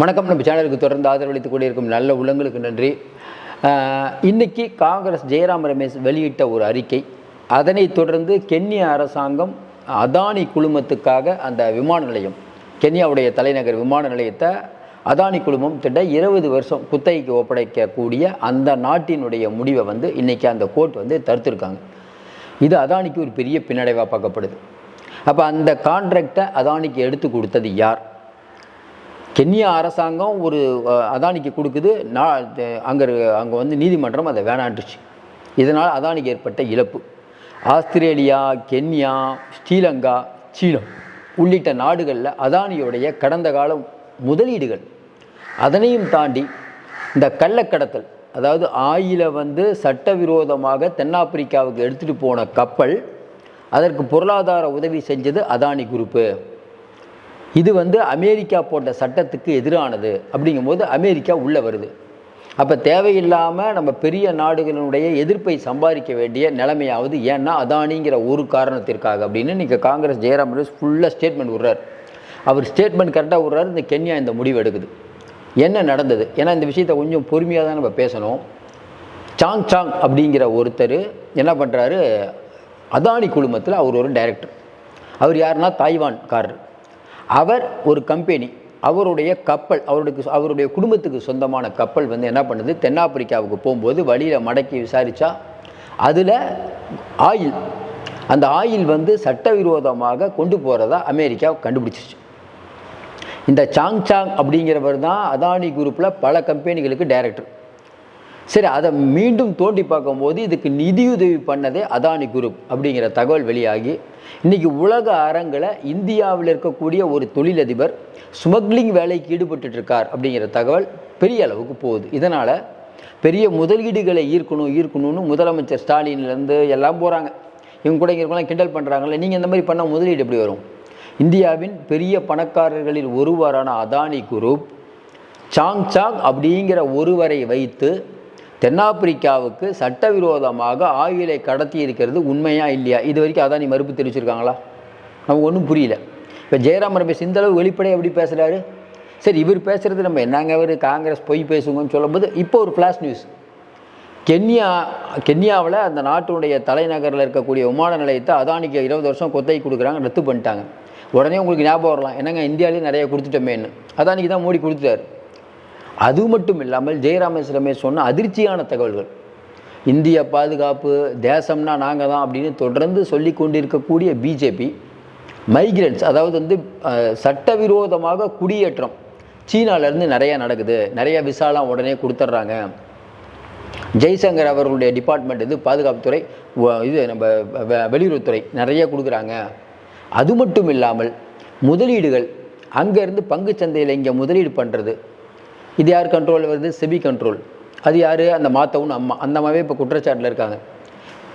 வணக்கம். நம்ம சேனலுக்கு தொடர்ந்து ஆதரவளித்துக் கொண்டிருக்கும் நல்ல உள்ளங்களுக்கு நன்றி. இன்றைக்கி இன்னைக்கு காங்கிரஸ் ஜெயராம் ரமேஷ் வெளியிட்ட ஒரு அறிக்கை. அதனைத் தொடர்ந்து கென்யா அரசாங்கம் அதானி குழுமத்துக்காக அந்த விமான நிலையம் கென்யாவுடைய தலைநகர் விமான நிலையத்தை அதானி குழுமம் திட்ட இருபது வருஷம் குத்தகைக்கு ஒப்படைக்கக்கூடிய அந்த நாட்டினுடைய முடிவை வந்து இன்றைக்கி அந்த கோர்ட் வந்து தடுத்திருக்காங்க. இது அதானிக்கு ஒரு பெரிய பின்னடைவாக பார்க்கப்படுது. அப்போ அந்த கான்ட்ராக்டை அதானிக்கு எடுத்து கொடுத்தது யார்? கென்யா அரசாங்கம் ஒரு அதானிக்கு கொடுக்குது. நான் அங்கே அங்கே வந்து நீதிமன்றம் அதை வேணாண்டுச்சு இதனால் அதானிக்கு ஏற்பட்ட இழப்பு. ஆஸ்திரேலியா கென்யா ஸ்ரீலங்கா சீனம் உள்ளிட்ட நாடுகளில் அதானியுடைய கடந்த காலம் முதலீடுகள். அதனையும் தாண்டி இந்த கள்ளக்கடத்தல் அதாவது ஆயில வந்து சட்டவிரோதமாக தென்னாப்பிரிக்காவுக்கு எடுத்துகிட்டு போன கப்பல் அதற்கு பொருளாதார உதவி செஞ்சது அதானி குரூப்பு. இது வந்து அமெரிக்கா போட்ட சட்டத்துக்கு எதிரானது அப்படிங்கும்போது அமெரிக்கா உள்ளே வருது. அப்போ தேவையில்லாமல் நம்ம பெரிய நாடுகளினுடைய எதிர்ப்பை சம்பாதிக்க வேண்டிய நிலைமையாவது ஏன்னா அதானிங்கிற ஒரு காரணத்திற்காக அப்படின்னு இன்றைக்கி காங்கிரஸ் ஜெயராம் ஃபுல்லாக ஸ்டேட்மெண்ட் விடுறார். அவர் ஸ்டேட்மெண்ட் கரெக்டாக விடுறாரு. இந்த கென்யா இந்த முடிவு எடுக்குது. என்ன நடந்தது? ஏன்னா இந்த விஷயத்தை கொஞ்சம் பொறுமையாக தான் நம்ம பேசணும். சாங் சாங் அப்படிங்கிற ஒருத்தர் என்ன பண்ணுறாரு அதானி குழுமத்தில் அவர் ஒரு டைரக்டர் அவர் யாருன்னா தாய்வான்காரர். அவர் ஒரு கம்பெனி அவருடைய கப்பல் அவருடைய அவருடைய குடும்பத்துக்கு சொந்தமான கப்பல் வந்து என்ன பண்ணுது? தென்னாப்பிரிக்காவுக்கு போகும்போது வழியில் மடக்கி விசாரித்தா அதில் ஆயில் அந்த ஆயில் வந்து சட்டவிரோதமாக கொண்டு போகிறதா அமெரிக்கா கண்டுபிடிச்சிச்சு இந்த சாங் சாங் அப்படிங்கிறவர் தான் அதானி குரூப்பில் பல கம்பெனிகளுக்கு டைரக்டர் சரி அதை மீண்டும் தோண்டி பார்க்கும்போது இதுக்கு நிதியுதவி பண்ணதே அதானி குரூப் அப்படிங்கிற தகவல் வெளியாகி இன்னைக்கு உலக அரங்கில் இந்தியாவில் இருக்கக்கூடிய ஒரு தொழிலதிபர் ஸ்மக்லிங் வேலைக்கு ஈடுபட்டுட்டு இருக்கார் அப்படிங்கிற தகவல் பெரிய அளவுக்கு போகுது. இதனால் பெரிய முதலீடுகளை ஈர்க்கணும் ஈர்க்கணும்னு முதலமைச்சர் ஸ்டாலின்லேருந்து எல்லாம் போகிறாங்க இவங்க கூட இங்கே இருக்கலாம் கிண்டல் பண்ணுறாங்கல்ல நீங்கள் இந்த மாதிரி பண்ணால் முதலீடு எப்படி வரும்? இந்தியாவின் பெரிய பணக்காரர்களில் ஒருவரான அதானி குரூப் சாங் சாங் அப்படிங்கிற ஒருவரை வைத்து தென்னாப்பிரிக்காவுக்கு சட்டவிரோதமாக ஆயுளை கடத்தி இருக்கிறது உண்மையா இல்லையா? இது வரைக்கும் அதானி மறுப்பு தெரிவிச்சிருக்காங்களா? நமக்கு ஒன்றும் புரியல. இப்போ ஜெயராம் ரமேஷ் இந்த அளவு வெளிப்படையாக எப்படி பேசுகிறாரு சரி இவர் பேசுகிறது நம்ம என்னங்க அவர் காங்கிரஸ் பொய் பேசுங்கன்னு சொல்லும்போது இப்போ ஒரு ஃப்ளாஷ் நியூஸ் கென்யா கென்யாவில் அந்த நாட்டுடைய தலைநகரில் இருக்கக்கூடிய விமான நிலையத்தை அதானிக்கு இருபது வருஷம் கொத்தை கொடுக்குறாங்க ரத்து பண்ணிட்டாங்க. உடனே உங்களுக்கு ஞாபகம் வரலாம். என்னங்க இந்தியாவிலேயே நிறைய கொடுத்துட்டோமேன்னு. அதானிக்கு தான் மோடி கொடுத்துட்டாரு. அது மட்டும் இல்லாமல் ஜெயராமேஷ் ரமேஷ் சொன்ன அதிர்ச்சியான தகவல்கள். இந்திய பாதுகாப்பு தேசம்னா நாங்கள் தான் அப்படின்னு தொடர்ந்து சொல்லி கொண்டிருக்கக்கூடிய பிஜேபி மைக்ரண்ட்ஸ் அதாவது வந்து சட்டவிரோதமாக குடியேற்றம். சீனாவிலேருந்து நிறையா நடக்குது. நிறைய விசாலாம் உடனே கொடுத்துட்றாங்க ஜெய்சங்கர் அவர்களுடைய டிபார்ட்மெண்ட் இது பாதுகாப்புத்துறை இது நம்ம வெளியுறவுத்துறை நிறைய கொடுக்குறாங்க. அது மட்டும் இல்லாமல் முதலீடுகள் அங்கேருந்து பங்கு சந்தையில் இங்கே முதலீடு பண்ணுறது இது யார் கண்ட்ரோல் வருது? செபி கண்ட்ரோல் அது யார்? அந்த மாத்தவன் அம்மா. அந்த அம்மாவே இப்போ குற்றச்சாட்டில் இருக்காங்க.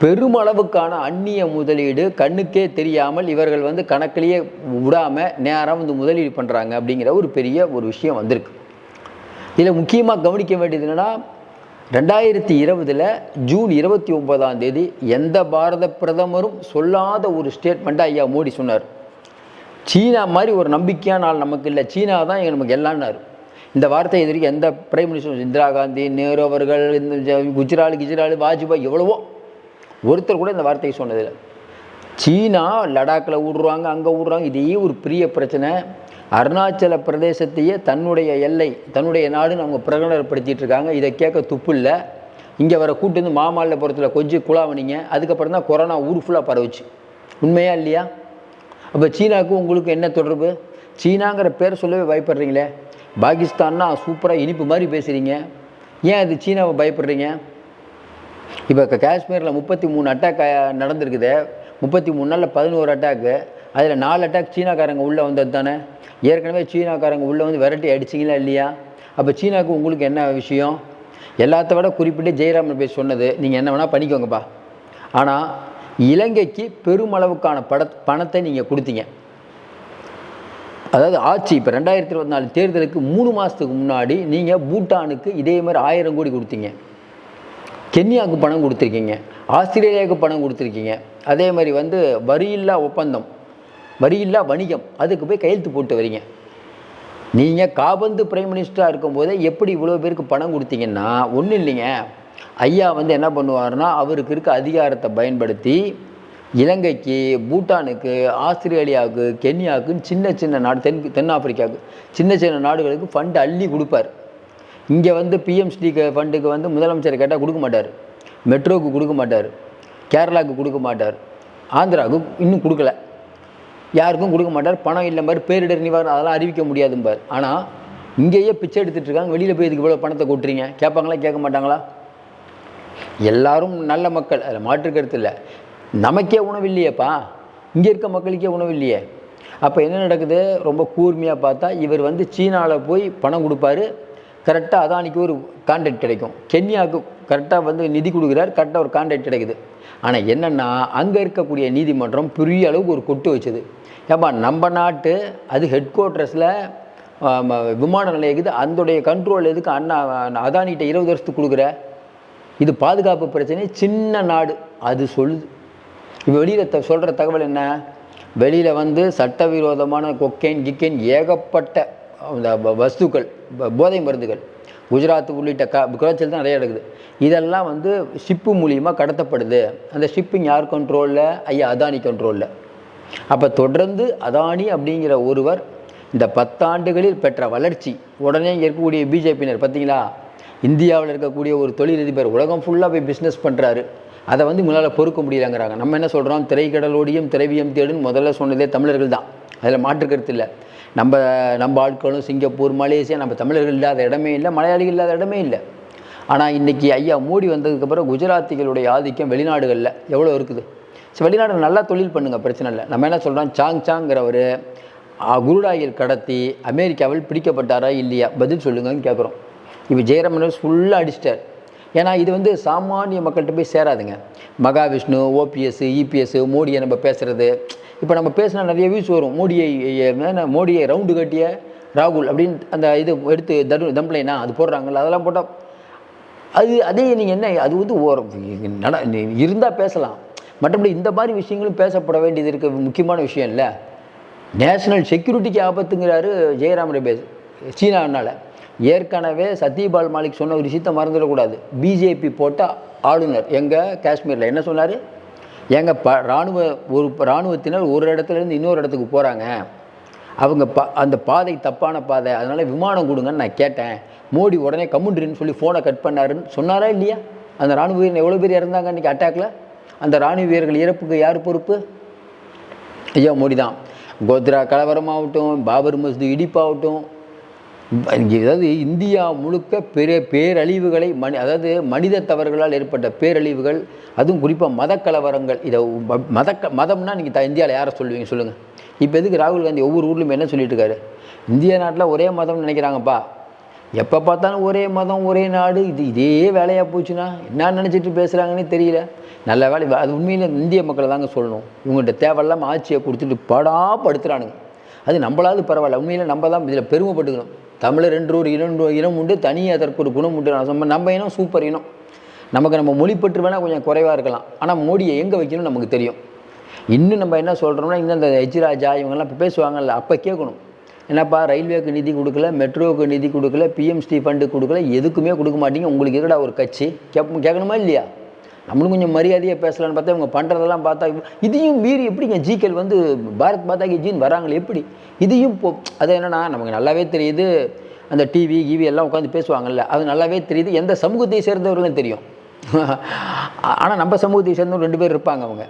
பெருமளவுக்கான அந்நிய முதலீடு கண்ணுக்கே தெரியாமல் இவர்கள் வந்து கணக்கிலேயே விடாமல் நேராக வந்து முதலீடு பண்ணுறாங்க அப்படிங்கிற ஒரு பெரிய ஒரு விஷயம் வந்திருக்கு. இதில் முக்கியமாக கவனிக்க வேண்டியது என்னென்னா ரெண்டாயிரத்தி இருபதில் ஜூன் இருபத்தி ஒன்பதாம் தேதி எந்த பாரத பிரதமரும் சொல்லாத ஒரு ஸ்டேட்மெண்ட்டை ஐயா மோடி சொன்னார். சீனா மாதிரி ஒரு நம்பிக்கையான ஆள் நமக்கு இல்லை. சீனா தான் நமக்கு எல்லான்னாரு இந்த வார்த்தை இது எந்த பிரைம் மினிஸ்டர் இந்திரா காந்தி நேரு அவர்கள் இந்த ஜ- கிஜ்ராலு கிஜ்ரால் வாஜ்பாய் எவ்வளவோ. ஒருத்தர் கூட இந்த வார்த்தையை சொன்னதில்லை. சீனா லடாக்கில் விடுறாங்க அங்கே விடுறாங்க இதே ஒரு பெரிய பிரச்சனை. அருணாச்சல பிரதேசத்தையே தன்னுடைய எல்லை தன்னுடைய நாடுன்னு அவங்க பிரகடனப்படுத்திட்டு இருக்காங்க. இதை கேட்க துப்பு இல்லை. இங்கே வர கூட்டு வந்து மாமல்லபுரத்தில் கொஞ்சம் குழாவணிங்க. அதுக்கப்புறம் தான் கொரோனா ஊர் ஃபுல்லாக பரவுச்சு. உண்மையா இல்லையா? அப்போ சீனாவுக்கும் உங்களுக்கு என்ன தொடர்பு? சீனாங்கிற பேர் சொல்லவே பயப்படுறீங்களே. பாகிஸ்தான்னா சூப்பராக இனிப்பு மாதிரி பேசுகிறீங்க ஏன் அது சீனாவை பயப்படுறீங்க? இப்போ காஷ்மீரில் முப்பத்தி மூணு அட்டாக் நடந்திருக்குது. முப்பத்தி மூணு நாளில் பதினோரு அட்டாக்கு அதில் நாலு அட்டாக் சீனாக்காரங்க உள்ளே வந்தது தானே? ஏற்கனவே சீனாக்காரங்க உள்ளே வந்து வெரைட்டி அடிச்சிங்களா இல்லையா? அப்போ சீனாவுக்கு உங்களுக்கு என்ன விஷயம்? எல்லாத்த விட குறிப்பிட்டு ஜெயராமன் பேர் சொன்னது நீங்கள் என்ன வேணால் பண்ணிக்கோங்கப்பா. ஆனால் இலங்கைக்கு பெருமளவுக்கான பட பணத்தை நீங்கள் கொடுத்தீங்க. அதாவது ஆட்சி இப்போ ரெண்டாயிரத்தி இருபத்தி நாலு தேர்தலுக்கு மூணு மாதத்துக்கு முன்னாடி நீங்கள் பூட்டானுக்கு இதே மாதிரி ஆயிரம் கோடி கொடுத்தீங்க. கென்யாவுக்கு பணம் கொடுத்துருக்கீங்க. ஆஸ்திரேலியாவுக்கு பணம் கொடுத்துருக்கீங்க. அதே மாதிரி வந்து வரியில்லா ஒப்பந்தம் வரியில்லா வணிகம் அதுக்கு போய் கையெழுத்து போட்டு வரீங்க. நீங்கள் காபந்து பிரைம் மினிஸ்டராக இருக்கும்போதே எப்படி இவ்வளோ பேருக்கு பணம் கொடுத்தீங்கன்னா ஒன்றும் இல்லைங்க. ஐயா வந்து என்ன பண்ணுவாருன்னா அவருக்கு இருக்க அதிகாரத்தை பயன்படுத்தி இலங்கைக்கு பூட்டானுக்கு ஆஸ்திரேலியாவுக்கு கென்யாவுக்குன்னு சின்ன சின்ன நாடு தென் தென்னாப்பிரிக்காவுக்கு சின்ன சின்ன நாடுகளுக்கு ஃபண்டு அள்ளி கொடுப்பார். இங்கே வந்து பிஎம்ஸ்டி ஃபண்டுக்கு வந்து முதலமைச்சர் கேட்டால் கொடுக்க மாட்டார். மெட்ரோவுக்கு கொடுக்க மாட்டார். கேரளாவுக்கு கொடுக்க மாட்டார். ஆந்திராவுக்கு இன்னும் கொடுக்கல. யாருக்கும் கொடுக்க மாட்டார். பணம் இல்லை மாதிரி பேரிடர் நிவாரணம் அதெல்லாம் அறிவிக்க முடியாதும்பார். ஆனால் இங்கேயே பிச்சை எடுத்துகிட்டு இருக்காங்க. வெளியில் போய் இதுக்கு இவ்வளோ பணத்தை கொட்டுறீங்க? கேட்பாங்களா? கேட்க மாட்டாங்களா? எல்லாரும் நல்ல மக்கள். அதில் மாற்றுக்கருத்து இல்லை. நமக்கே உணவு இல்லையேப்பா இங்கே இருக்க மக்களுக்கே உணவு இல்லையே அப்போ என்ன நடக்குது? ரொம்ப கூர்மையாக பார்த்தா இவர் வந்து சீனாவில் போய் பணம் கொடுப்பாரு. கரெக்டாக அதானிக்கு ஒரு கான்ட்ராக்ட் கிடைக்கும். கென்யாவுக்கு கரெக்டாக வந்து நிதி கொடுக்குறார். கரெக்டாக ஒரு கான்ட்ராக்ட் கிடைக்குது. ஆனால் என்னென்னா அங்கே இருக்கக்கூடிய நீதிமன்றம் பெரிய அளவுக்கு ஒரு கொட்டு வச்சது. ஏப்பா நம்ம நாட்டு அது ஹெட் குவார்ட்டர்ஸில் விமான நிலையம் இருக்குது. அதோடைய கண்ட்ரோல் எதுக்கு அண்ணா அதானிகிட்ட இருபது வருஷத்துக்கு கொடுக்குற? இது பாதுகாப்பு பிரச்சனை. சின்ன நாடு. அது சொல்லுது. இப்போ வெளியில் த சொல்கிற தகவல் என்ன? வெளியில் வந்து சட்டவிரோதமான கொக்கைன் கிக்கைன் ஏகப்பட்ட அந்த வ- வஸ்துக்கள் போதை மருந்துகள் குஜராத் உள்ளிட்ட க குஜராத்தில் தான் நிறைய நடக்குது. இதெல்லாம் வந்து ஷிப்பு மூலியமாக கடத்தப்படுது. அந்த ஷிப்பிங் யார் கண்ட்ரோலில் ஐயா அதானி கண்ட்ரோலில் அப்போ தொடர்ந்து அதானி அப்படிங்கிற ஒருவர் இந்த பத்தாண்டுகளில் பெற்ற வளர்ச்சி உடனே இங்கே இருக்கக்கூடிய பிஜேபியினர் பார்த்தீங்களா இந்தியாவில் இருக்கக்கூடிய ஒரு தொழிலதிபர் உலகம் ஃபுல்லாக போய் பிஸ்னஸ் பண்ணுறாரு அதை வந்து உங்களால் பொறுக்க முடியலங்கிறாங்க. நம்ம என்ன சொல்கிறோம் திரைக்கடலோடியும் திரவியம் தேடுன்னு முதல்ல சொன்னதே தமிழர்கள் தான். அதில் மாற்று கருத்து இல்லை. நம்ம நம்ம ஆட்களும் சிங்கப்பூர் மலேசியா நம்ம தமிழர்கள் இல்லாத இடமே இல்லை மலையாளிகள் இல்லாத இடமே இல்லை. ஆனால் இன்றைக்கி ஐயா மூடி வந்ததுக்கப்புறம் குஜராத்திகளுடைய ஆதிக்கம் வெளிநாடுகளில் எவ்வளோ இருக்குது? சரி வெளிநாடு நல்லா தொழில் பண்ணுங்கள் பிரச்சனை இல்லை. நம்ம என்ன சொல்கிறோம் சாங் சாங்கிறவர் குருடாயில் கடத்தி அமெரிக்காவில் பிடிக்கப்பட்டாரா இல்லையா? பதில் சொல்லுங்கன்னு கேட்குறோம் இப்போ ஜெயரமன் ஃபுல்லாக அடிச்சிட்டார். ஏன்னா இது வந்து சாமானிய மக்கள்கிட்ட போய் சேராதுங்க. மகாவிஷ்ணு ஓபிஎஸ் இபிஎஸ் மோடியை நம்ம பேசுகிறது இப்போ நம்ம பேசினா நிறைய வியூஸ் வரும். மோடியை மோடியை ரவுண்டு கட்டிய ராகுல் அப்படின்னு அந்த இது எடுத்து தடு தம்பளைனா அது போடுறாங்கல்ல அதெல்லாம் போட்டால் அது அதே நீங்கள் என்ன அது வந்து ஓரம் நட இருந்தால் பேசலாம். மற்றபடி இந்த மாதிரி விஷயங்களும் பேசப்பட வேண்டியது இருக்க முக்கியமான விஷயம் இல்லை. நேஷனல் செக்யூரிட்டிக்கு ஆபத்துங்கிறாரு ஜெயராம் ரமேஷ் சீனாவினால ஏற்கனவே சத்யபால் மாலிக் சொன்ன ஒரு விஷயத்தை மறந்துடக்கூடாது. பிஜேபி போட்ட ஆளுநர். எங்கள் காஷ்மீரில். என்ன சொன்னார்? எங்கள் ப இராணுவ ஒரு இராணுவத்தினர் ஒரு இடத்துல இருந்து இன்னொரு இடத்துக்கு போகிறாங்க அவங்க பா அந்த பாதை தப்பான பாதை. அதனால் விமானம் கொடுங்கன்னு நான் கேட்டேன். மோடி உடனே கம்முன்றின்னு சொல்லி ஃபோனை கட் பண்ணாருன்னு சொன்னாரா இல்லையா? அந்த ராணுவ வீரர் எவ்வளோ பேர் இறந்தாங்க இன்றைக்கி அட்டாக்கில் அந்த ராணுவ வீரர்கள் இறப்புக்கு யார் பொறுப்பு? ஐயா மோடி தான் கோத்ரா கலவரமாகட்டும் பாபர் மசூதி இடிப்பாகட்டும் அதாவது இந்தியா முழுக்க பெரிய பேரழிவுகளை மனி அதாவது மனித தவறுகளால் ஏற்பட்ட பேரழிவுகள் அதுவும் குறிப்பாக மத கலவரங்கள் இதை ம- மத மதம்னா நீங்கள் த இந்தியாவில் யாரை சொல்லுவீங்க சொல்லுங்கள் இப்போ எதுக்கு ராகுல் காந்தி ஒவ்வொரு ஊர்லேயும் என்ன சொல்லிட்டு இருக்காரு? இந்திய நாட்டில் ஒரே மதம்னு நினைக்கிறாங்கப்பா. எப்போ பார்த்தாலும் ஒரே மதம் ஒரே நாடு இது இதே வேலையாக போச்சுன்னா என்ன நினச்சிட்டு பேசுகிறாங்கன்னே தெரியல. நல்ல வேலை அது உண்மையில் இந்திய மக்களை தாங்க சொல்லணும். இவங்கள்ட்ட தேவையில்லாமல் ஆட்சியை கொடுத்துட்டு படா படுத்துகிறானுங்க அது நம்மளாவது பரவாயில்ல. உண்மையில் நம்ம தான் இதில் பெருமைப்பட்டுக்கணும். தமிழர் என்று ஒரு இனம் இனம் உண்டு தனி அதற்கு ஒரு குணம் உண்டு. நான் சொன்ன நம்ம இனம் சூப்பர் இனம். நமக்கு நம்ம மொழிப்பற்று வேணால் கொஞ்சம் குறைவாக இருக்கலாம். ஆனால் மோடியை எங்கே வைக்கணும் நமக்கு தெரியும். இன்னும் நம்ம என்ன சொல்கிறோம்னா இன்னும் இந்த எச் இவங்கெல்லாம் இப்போ பேசுவாங்கல்ல அப்போ கேட்கணும். என்னப்பா ரயில்வேக்கு நிதி கொடுக்கல மெட்ரோவுக்கு நிதி கொடுக்கல பிஎம்ஸ்டி ஃபண்டு கொடுக்கல எதுக்குமே கொடுக்க மாட்டீங்க. உங்களுக்கு எதுடா ஒரு கட்சி? கேப் கேட்கணுமா இல்லையா? நம்மளும் கொஞ்சம் மரியாதையாக பேசலான்னு பார்த்தா இவங்க பண்ணுறதெல்லாம் பார்த்தா இதையும் மீறி எப்படிங்க ஜிகேல் வந்து பாரத் மாதா கி ஜீன் வராங்களே எப்படி? இதையும் இப்போ அது என்னென்னா நமக்கு நல்லாவே தெரியுது. அந்த டிவி கிவி எல்லாம் உட்காந்து பேசுவாங்கல்ல அது நல்லாவே தெரியுது. எந்த சமூகத்தை சேர்ந்தவர்களும் தெரியும். ஆனால் நம்ம சமூகத்தை சேர்ந்தவங்க ரெண்டு பேர் இருப்பாங்க அவங்க.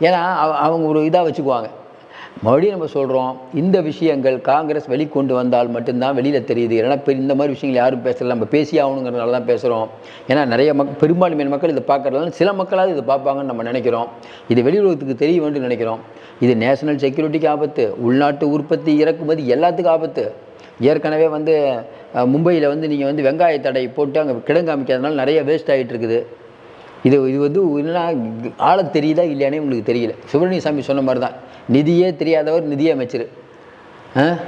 ஏன்னா அவ- அவங்க ஒரு இதாக வச்சுக்குவாங்க. மறுபடியும் நம்ம சொல்கிறோம் இந்த விஷயங்கள் காங்கிரஸ் வெளிக்கொண்டு வந்தால் மட்டும்தான் வெளியில் தெரியுது. ஏன்னா இந்த மாதிரி விஷயங்கள் யாரும் பேசல. நம்ம பேசி ஆகணுங்கிறதுனால தான் பேசுகிறோம் ஏன்னா நிறைய மக் பெரும்பான்மையான மக்கள் இதை பார்க்கறதுனால சில மக்களாவது இதை பார்ப்பாங்கன்னு நம்ம நினைக்கிறோம். இது வெளியுறவுக்கு தெரிய வேண்டும் நினைக்கிறோம். இது நேஷனல் செக்யூரிட்டிக்கு ஆபத்து உள்நாட்டு உற்பத்தி இறக்குமதி எல்லாத்துக்கும் ஆபத்து. ஏற்கனவே வந்து மும்பையில் வந்து நீங்கள் வந்து வெங்காய தடை போட்டு அங்கே கிடங்கு அமைக்காதனால நிறைய வேஸ்ட் ஆகிட்டு இருக்குது. இது இது வந்து என்ன ஆள தெரியுதா இல்லையானே உங்களுக்கு தெரியல. சுப்பிரமணிய சாமி சொன்ன மாதிரி தான் நிதியே தெரியாதவர் நிதி அமைச்சர்.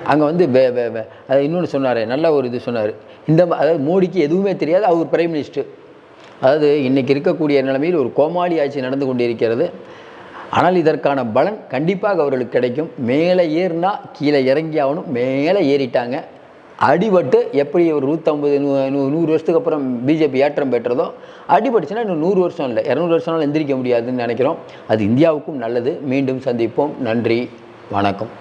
அங்கே வந்து வே வே வே அதை இன்னொன்று சொன்னார். நல்ல ஒரு இது சொன்னார். இந்த ம- அதாவது மோடிக்கு எதுவுமே தெரியாது. அவர் பிரைம் மினிஸ்டர் அதாவது இன்றைக்கி இருக்கக்கூடிய நிலைமையில் ஒரு கோமாளி ஆட்சி நடந்து கொண்டிருக்கிறது. ஆனால் இதற்கான பலன் கண்டிப்பாக அவர்களுக்கு கிடைக்கும். மேலே ஏறினா கீழே இறங்கி ஆகணும். மேலே ஏறிட்டாங்க. அடிபட்டு எப்படி ஒரு நூற்றம்பது நூ நூறு வருஷத்துக்கு அப்புறம் பிஜேபி ஏற்றம் பெற்றதோ அடிபட்டுச்சுன்னா இன்னும் நூறு வருஷம் இல்லை. இரநூறு வருஷம்னாலும் எந்திரிக்க முடியாதுன்னு நினைக்கிறோம். அது இந்தியாவுக்கும் நல்லது. மீண்டும் சந்திப்போம். நன்றி. வணக்கம்.